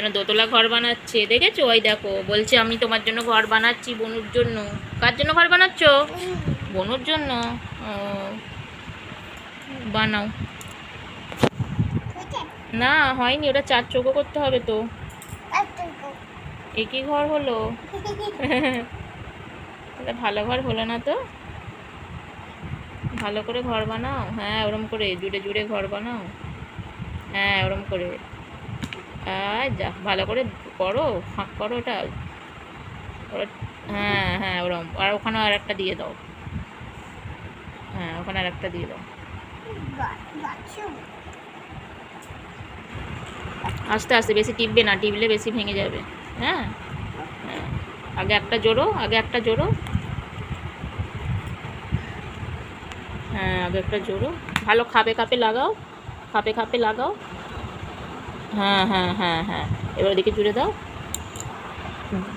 জন্য দোতলা ঘর বানাচ্ছে, দেখেছ? ওই দেখো, বলছে আমি তোমার জন্য ঘর বানাচ্ছি বনুর জন্য। কার জন্য ঘর বানাচ্ছ? বনুর জন্য। বানাও। না, হয়নি, ওটা চার চৌকো করতে হবে তো। একই ঘর হলো? তাহলে ভালো ঘর হলো না তো? ভালো করে ঘর বানাও। হ্যাঁ ওরম করে, জুড়ে জুড়ে ঘর বানাও। হ্যাঁ ওরম করে। যা, ভালো করে করো, ফাঁক করো ওটা হ্যাঁ হ্যাঁ ওরম। আর ওখানে আর একটা দিয়ে দাও। হ্যাঁ ওখানে আর একটা দিয়ে দাও। আস্তে আস্তে, বেশি টিপবে না, টিপলে বেশি ভেঙে যাবে। হ্যাঁ হ্যাঁ। আগে একটা জোড়ো, আগে একটা জোড়ো। হ্যাঁ আগে একটা জোড়ো। ভালো খাপে খাপে লাগাও, খাপে খাপে লাগাও। হ্যাঁ হ্যাঁ হ্যাঁ হ্যাঁ। এবার ওদিকে জুড়ে দাও।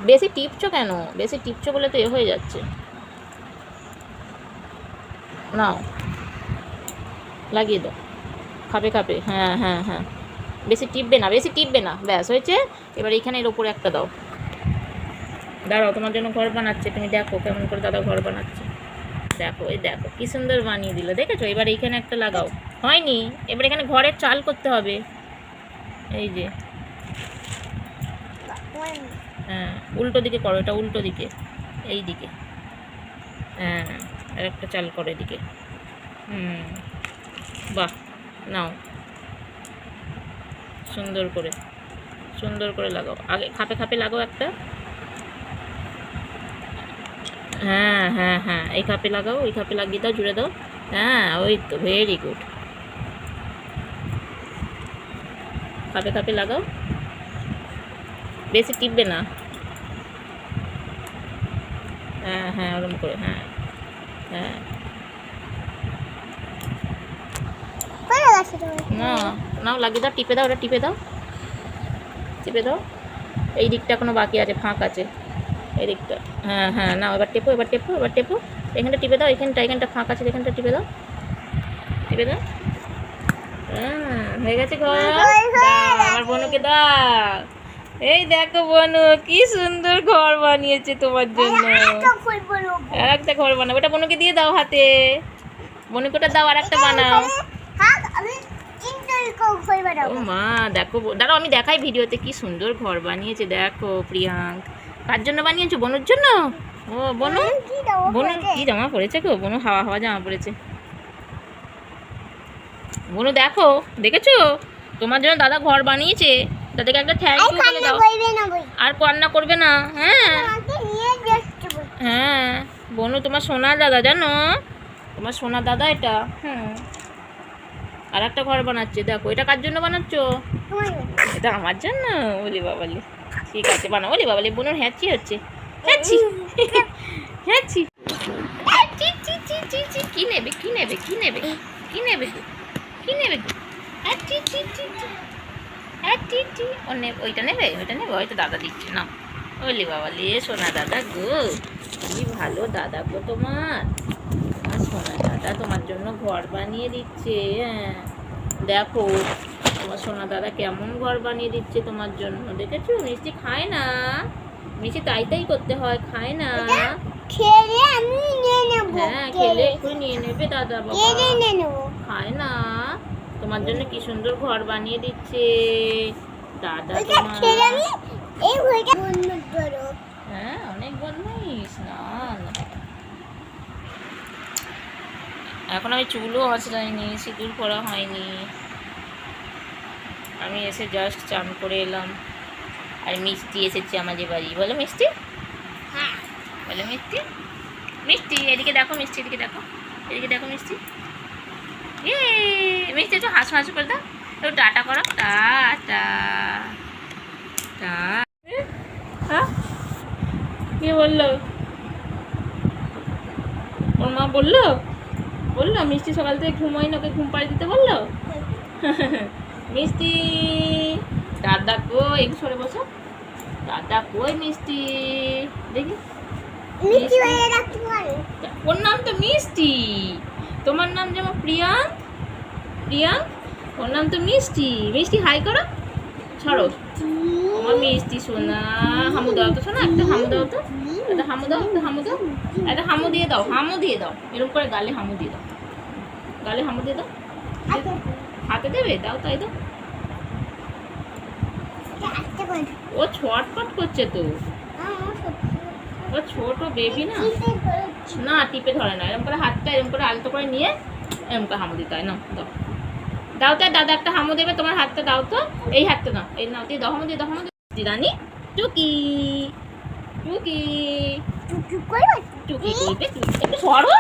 বেশি টিপছো কেন? বেশি টিপছো বলে তো এ হয়ে যাচ্ছে। নাও। লাগিয়ে দাও। খাপে খাপে। হ্যাঁ হ্যাঁ হ্যাঁ। বেশি টিপবে না, বেশি টিপবে না। ব্যাস, হয়েছে? এবার এইখানে এর ওপরে একটা দাও। দাঁড়াও, তোমার জন্য ঘর বানাচ্ছে। তুমি দেখো কেমন করে দাদা ঘর বানাচ্ছে। দেখো, এই দেখো, কি সুন্দর বানিয়ে দিল। দেখেছ? এবার এইখানে একটা লাগাও। হয়নি। এবার এখানে ঘরের চাল করতে হবে। এই যে। হ্যাঁ উল্টো দিকে করো, এটা উল্টো দিকে, এই দিকে। হ্যাঁ আর একটা চাল করো এদিকে। হুম, বাহ, নাও। সুন্দর করে সুন্দর করে লাগাও। আগে খাপে খাপে লাগাও একটা। হ্যাঁ হ্যাঁ হ্যাঁ এই খাপে লাগাও, ওই খাপে লাগিয়ে দাও, জুড়ে দাও। হ্যাঁ ওই তো ভেরি গুড খাপে খাপে লাগাও। বেশি টিপবে না। হ্যাঁ হ্যাঁ ওরকম করে হ্যাঁ হ্যাঁ। না নাও লাগিয়ে দাও টিপে দাও ওটা টিপে দাও। টিপে দাও। এই দিকটা এখনও বাকি আছে ফাঁক আছে। এই দিকটা হ্যাঁ হ্যাঁ নাও এবার টেপো এবার টেপো এবার টেপো। এখানটা টিপে দাও এখানটা এখানটা ফাঁক আছে এখানটা টিপে দাও। টিপে দাও। হ্যাঁ হয়ে গেছে। ঘর আমার বোনকে দাও। এই দেখো বনু কি সুন্দর ঘর বানিয়েছে তোমার জন্য। আর একটা ঘর বানাবো ওটা বোনকে দিয়ে দাও হাতে। বোনকে ওটা দাও আর একটা বানাও। ও মা দেখো দাঁড়াও আমি দেখাই ভিডিওতে কি সুন্দর ঘর বানিয়েছে। দেখো প্রিয়াঙ্ক। কার জন্য বানিয়েছো? বনুর জন্য? ও বনু? বনু কি জামা পড়েছে গো? বনু হাওয়া হাওয়া জামা পড়েছে বনু দেখো দেখেছ? তোমার জন্য দাদা ঘর বানিয়েছে। দাদাকে একটা থ্যাংক ইউ বলে দাও। আর কান্না করবে না হ্যাঁ? হ্যাঁ। বনু তোমার সোনার দাদা জানো? তোমার সোনার দাদা এটা। হুম। আর একটা ঘর বানাচ্ছে দেখো। এটা কার জন্য বানাচ্ছো? এটা আমার জন্য? বলি বাবালি। ঠিক আছে বানাও। বলি বাবালি বোনের হ্যাচি হচ্ছে। হ্যাচি? হ্যাচি। কি নেবে কি নেবে কি নেবে কি নেবে? কি নেবে চি চি হ্যাঁ চি চি ও নেবে ওইটা নেবে ওইটা নেবে হয়তো দাদা দিচ্ছে না বলি বাবালি সোনা দাদা গো কি ভালো দাদা গো তোমার। আমার সোনা দাদা তোমার জন্য ঘর বানিয়ে দিচ্ছে হ্যাঁ। দেখো তোমার সোনা দাদা কেমন ঘর বানিয়ে দিচ্ছে তোমার জন্য। দেখেছ? মিষ্টি খায় না। মিষ্টি তাই তাই করতে হয় খায় না। খেলে আমি নিয়ে নেব। হ্যাঁ খেলে একটু নিয়ে নেবে দাদা বাবা। নিয়ে নেব। খায় না। তোমার জন্য কি সুন্দর ঘর বানিয়ে দিচ্ছে। দাদা হ্যাঁ অনেক বদমাইশ। না না। এখন আমি চুলও আঁচড়াইনি সিঁদুর করা হয়নি। আমি এসে জাস্ট চান করে এলাম। আর মিষ্টি এসেছে আমাদের বাড়ি। বলো মিষ্টি। হ্যাঁ। বলো মিষ্টি। মিষ্টি এদিকে দেখো মিষ্টি এদিকে দেখো। এদিকে দেখো মিষ্টি। এ মিষ্টি একটু হাসু হাসু করে দাও। একটু টাটা করো। টাটা। টা হ্যাঁ? কে বলল? ওর মা বলল? বলল মিষ্টি সকাল থেকে ঘুমাই না ওকে ঘুম পাড়ি দিতে বলল? মিষ্টি দাদা কই? একটু সরে বসো। দাদা কই মিষ্টি? দেখি। মিষ্টি ওর নাম তো মিষ্টি। তোমার নাম যেমন প্রিয়াঙ্ক প্রিয়াঙ্ক ওর নাম তো মিষ্টি। মিষ্টি হাই করো। ছাড়ো। আমার মিষ্টি সোনা। হামু দাও তো শোনা একটা হামু দাও তো। একটা হামু দাও একটা হামু দাও। একটা হামু দিয়ে দাও হামু দিয়ে দাও। এরকম করে গালে হামু দিয়ে দাও। গালে হামু দিয়ে দাও। হাতে দেবে? দাও তাই দাও। ও ছটফট করছে তো। ও ছোট বেবি না। না টিপে ধরে না। এরকম করে হাতটা এরকম করে আলতো করে নিয়ে এরকম করে হামু দিতে হয়। না দাও। দাও তো দাদা একটা হামু দেবে। তোমার হাতটা দাও তো। এই হাতটা দাও। এই নাও দিয়ে দাও হামু দিয়ে দাও হামু দিয়ে দিদানি টুকি। টুকি। টুকি একটু সরো।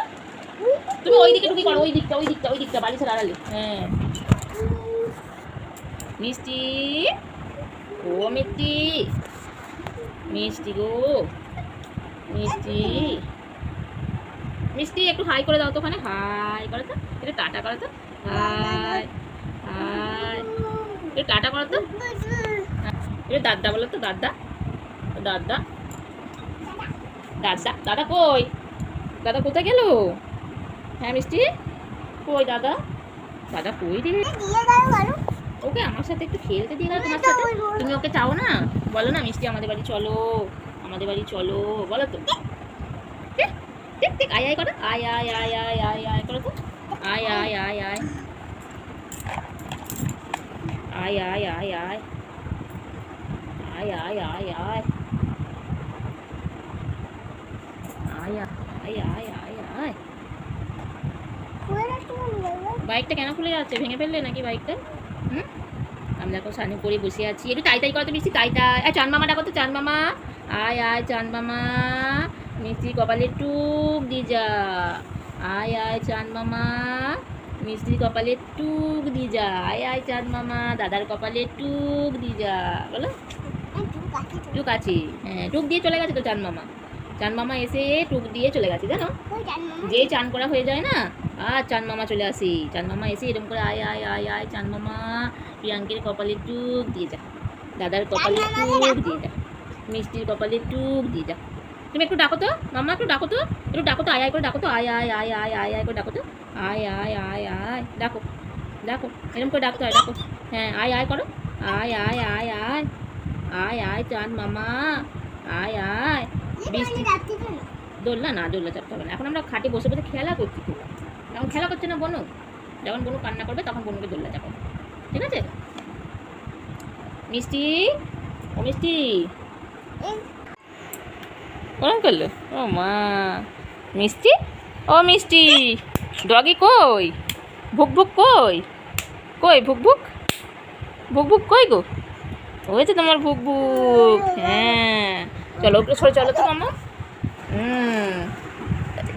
তুমি ওই দিকে টুকি করো ওই দিকটা ওই দিকটা ওই দিকটা বাড়ি ছেড়ে আড়ালে। হ্যাঁ। মিষ্টি। ও মিষ্টি। মিষ্টি গো। মিষ্টি। মিষ্টি একটু হাই করে দাও তো ওখানে। হাই করে তো, একটু টাটা করে তো। হাই হাই, একটু টাটা করো তো। একটু দাদা বলো তো, দাদা। দাদা। দাদা দাদা কই? দাদা কোথায় গেল? হ্যাঁ মিষ্টি? কই দাদা? দাদা কই রে? ওকে আমার সাথে একটু খেলতে দিয়ে দাও তোমার সাথে। তুমি ওকে চাও না? বলো না, মিষ্টি আমাদের বাড়ি চলো, আমাদের বাড়ি চলো, বলো তো। ঠিক আয় আয় করো আয় আয় আয় আয় আয় আয় করো তো আয় আয় আয় আয় আয় আয় আয় আয় বাইকটা কেন খুলে যাচ্ছে ভেঙে ফেললে নাকি বাইকটা হুম আমরা এখন সানু করে বসে আছি একটু তাই তাই করতে মিষ্টি তাই তাই চান মামা ডাকো তো চান মামা আয় আয় চান মামা মিষ্টি কপালে টুক দি যা। আয় আয় চান মামা। মিষ্টি কপালে টুক দি যা। আয় আয় চান মামা। দাদার কপালে টুক দি যা। বলো। টুক আছে। হ্যাঁ টুক দিয়ে চলে গেছে তো চান মামা। চান মামা এসে টুক দিয়ে চলে গেছে জানো? যে চান করা হয়ে যায় না আর চান মামা চলে আসি। চান মামা এসে এরকম করে আয় আয় আয় আয় চান মামা। প্রিয়াঙ্কের কপালে টুক দিয়ে যা। দাদার কপালে টুক দিয়ে যা। মিষ্টির কপালে টুক দিয়ে যা। তুমি একটু ডাকো তো মামা একটু ডাকো তো একটু ডাকো তো আয় আয় করে ডাকো তো আয় আয় আয় আয় আয় আয় করে ডাকো তো আয় আয় আয় আয় ডাকো ডাকো এরকম করে ডাকতে হয় ডাকো হ্যাঁ আয় আয় করো আয় আয় আয় আয় আয় আয় চান মামা আয় আয় বৃষ্টি দোলনা না দোলনা চাপতে হবে না এখন আমরা খাটে বসে বসে খেলা করছি এখন খেলা করছে না বনু যখন বনু কান্না করবে তখন বনুকে দোলনা চাপাবো ঠিক আছে মিষ্টি ও মিষ্টি ওরম করল? ও মা। মিষ্টি? ও মিষ্টি। ডগি কই? ভুক ভুক কই? কই ভুক ভুক ভুক ভুক কই গো? হয়েছে তোমার ভুক ভুক হ্যাঁ। চলো ওপরে সরে চলো তো মামা। হুম।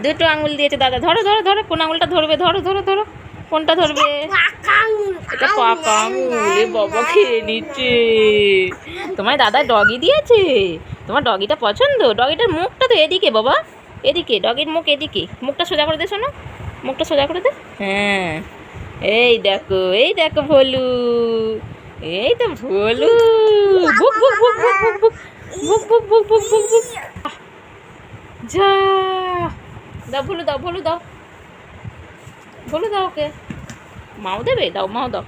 দুটো আঙুল দিয়েছে দাদা। ধরো ধরো ধরো। কোন আঙুলটা ধরবে? ধরো ধরো ধরো। কোনটা ধরবে? এটা পাকা আঙুল। বাবা, খেয়ে নিচ্ছে। তোমার দাদা ডগি দিয়েছে? তোমার ডগিটা পছন্দ? ডগিটার মুখটা তো এদিকে বাবা। এদিকে, ডগির মুখ এদিকে। মুখটা সোজা করে দে, শোনো। মুখটা সোজা করে দে। হ্যাঁ। এই দেখো এই দেখো ভোলু। এই তো ভোলু। ভুক যা। দাও দাও, ভুলু দাও। দাও ওকে। মাও দেবে? দাও, মাও দাও।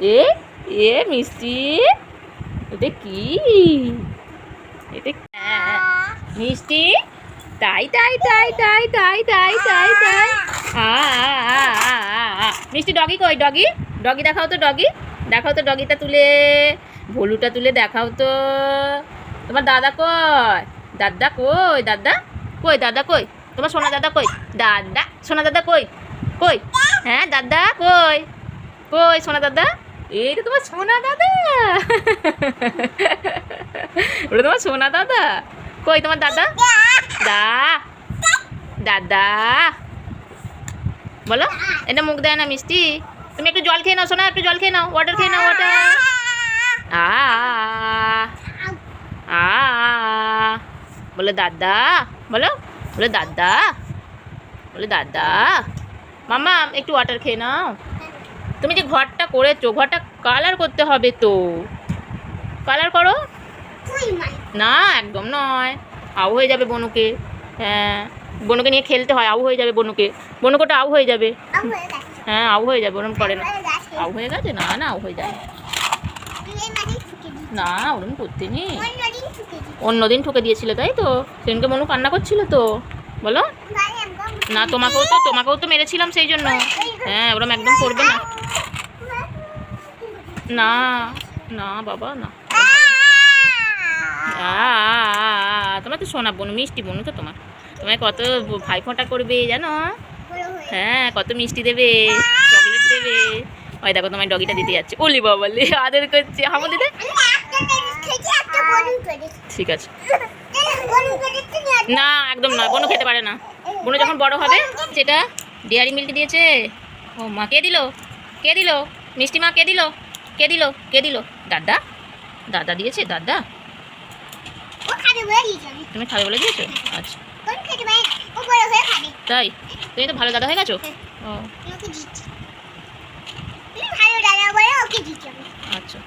এ এ মিষ্টি। এটা কি? মিষ্টি? তাই তাই তাই তাই তাই তাই তাই তাই। মিষ্টি ডগি কই? ডগি? ডগি দেখাও তো ডগি। দেখাও তো ডগিটা তুলে। ভলুটা তুলে দেখাও তো। তোমার দাদা কই? দাদা কই? দাদা কই? দাদা কই? তোমার সোনা দাদা কই? দাদা? সোনা দাদা কই? কই? হ্যাঁ দাদা কই? কই সোনা দাদা? এই তো তোমার সোনা দাদা। ওটা তোমার সোনা দাদা। কই, তোমার দাদা? দা। দাদা। বলো এটা মুখ দেয় না মিষ্টি। তুমি একটু জল খেয়ে নাও শোনা একটু জল খেয়ে নাও। ওয়াটার খেয়ে নাও ওয়াটার আ। আ। বলো, দাদা। বলো বলো, দাদা। বলো, দাদা। মামা, একটু ওয়াটার খেয়ে নাও। তুমি যে ঘরটা করেছ, ঘরটা কালার করতে হবে তো। কালার করো। না, একদম নয়। আউ হয়ে যাবে বনুকে। হ্যাঁ বনুকে নিয়ে খেলতে হয়, আউ হয়ে যাবে বনুকে। বনুকোটা আউ হয়ে যাবে। হ্যাঁ আউ হয়ে যাবে, ওরম করে না। আউ হয়ে গেছে? না না, আউ হয়ে যায় না ওরকম করতে নেই। অন্যদিন ঠকে দিয়েছিল, তাই তো? সেদিনকে মনু কান্না করছিল তো? বলো। না, তোমাকেও তো তোমাকেও তো মেরেছিলাম সেই জন্য। হ্যাঁ ওরম একদম করবে না। না না, বাবা, না। তোমার তো সোনা বোন, মিষ্টি বোন তো তোমার। তোমায় কত ভাই ফোঁটা করবে জানো? হ্যাঁ কত মিষ্টি দেবে, চকলেট দেবে। ওই দেখো, তোমায় ডগিটা দিতে যাচ্ছে। ওলি বাবালি আদর করছে। হামো দিতে বড়ি করেছি ঠিক আছে। না, একদম নয় বোনও খেতে পারে না। বোনও যখন বড় হবে সেটা ডেয়ারি মিল্ক দিয়েছে ও মা কে দিল? কে দিল? মিষ্টি মা কে দিল? কে দিল? কে দিল? দাদা? দাদা দিয়েছে দাদা? তুমি খাবে বলে দিয়েছ? আচ্ছা। কোন খেতে পারে ও বড় হয়ে খাবে তাই? তুমি তো ভালো দাদা হয়ে গেছো? ও। আচ্ছা।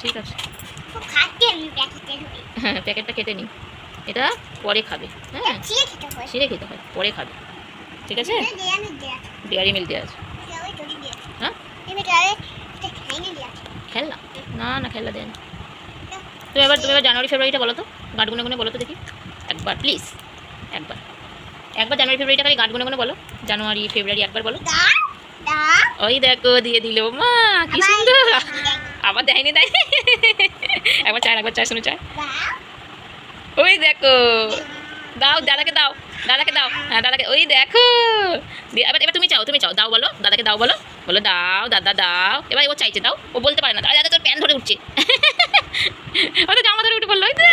ঠিক আছে। হ্যাঁ প্যাকেটটা কেটে নিই এটা পরে খাবে হ্যাঁ? ছিঁড়ে খেতে হয়। পরে খাবে। ঠিক আছে? দিয়ে দিয়ে ডেয়ারি মিল্ক দেওয়া আছে। দিয়ে হ্যাঁ? দিয়ে খেলনা? না না খেলনা দেন তুমি এবার তুমি এবার জানুয়ারি ফেব্রুয়ারিটা বলো তো গাঁট গুনে গুনে বলো তো দেখি। একবার প্লিজ একবার। একবার জানুয়ারি ফেব্রুয়ারিটা খালি গাঁট গুনে গুনে বলো। জানুয়ারি ফেব্রুয়ারি একবার বলো। ওই দেখো দিয়ে দিল মা কি সুন্দর। আবার দেয়নি দেয় একবার চায় একবার চায় শুনে চায়। ওই দেখো। দাও দাদাকে দাও দাদাকে দাও। হ্যাঁ দাদাকে ওই দেখো। এবার এবার তুমি চাও তুমি চাও দাও বলো দাদাকে দাও বলো। বলো দাও দাদা দাও। এবার ও চাইছে দাও। ও বলতে পারে না দাদা দাদা তোর প্যান ধরে উঠছে। ও তো জামা ধরে উঠে দে,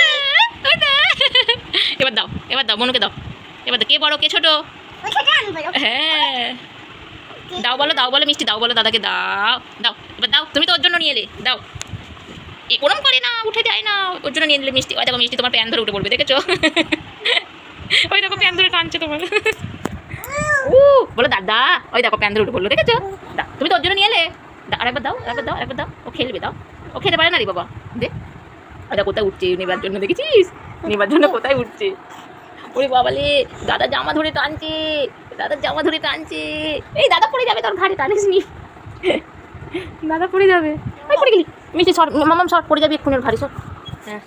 এবার দাও এবার দাও মনুকে দাও। এবার কে বড় কে ছোট? হ্যাঁ। দাও বলো দাও বলো মিষ্টি দাও বলো দাদাকে দাও। দাও এবার দাও তুমি তো ওর জন্য নিয়ে এলে দাও। এ ওরম করে উঠে যায় না। ওর জন্য নিয়ে নিলে মিষ্টি। ওই দেখো মিষ্টি তোমার প্যান ধরে উঠে পড়বে, দেখেছ? ওই দেখো প্যান ধরে টানছে তোমার। উ বলো দাদা, ওই দেখো প্যান ধরে উঠে পড়ল, দেখেছ? তুমি তো ওর জন্য নিয়ে এলে। আরেকবার দাও আরেকবার দাও আরেকবার দাও। ও খেলবে, দাও। ও খেতে পারে না রে বাবা। দে। ওটা কোথায় উঠছে, নেবার জন্য, দেখেছিস? নেবার জন্য কোথায় উঠছে? ওরে বাবা বাবালে দাদা জামা ধরে টানছে দাদা জামা ধরে টানছে। এই দাদা পড়ে যাবে তোর ঘাড়ে, টানিস নি। দাদা পড়ে যাবে। পড়ে গেলি। মিষ্টি সর মামাম সর পড়ে যাবি এক্ষুনি ভারী সর হ্যাঁ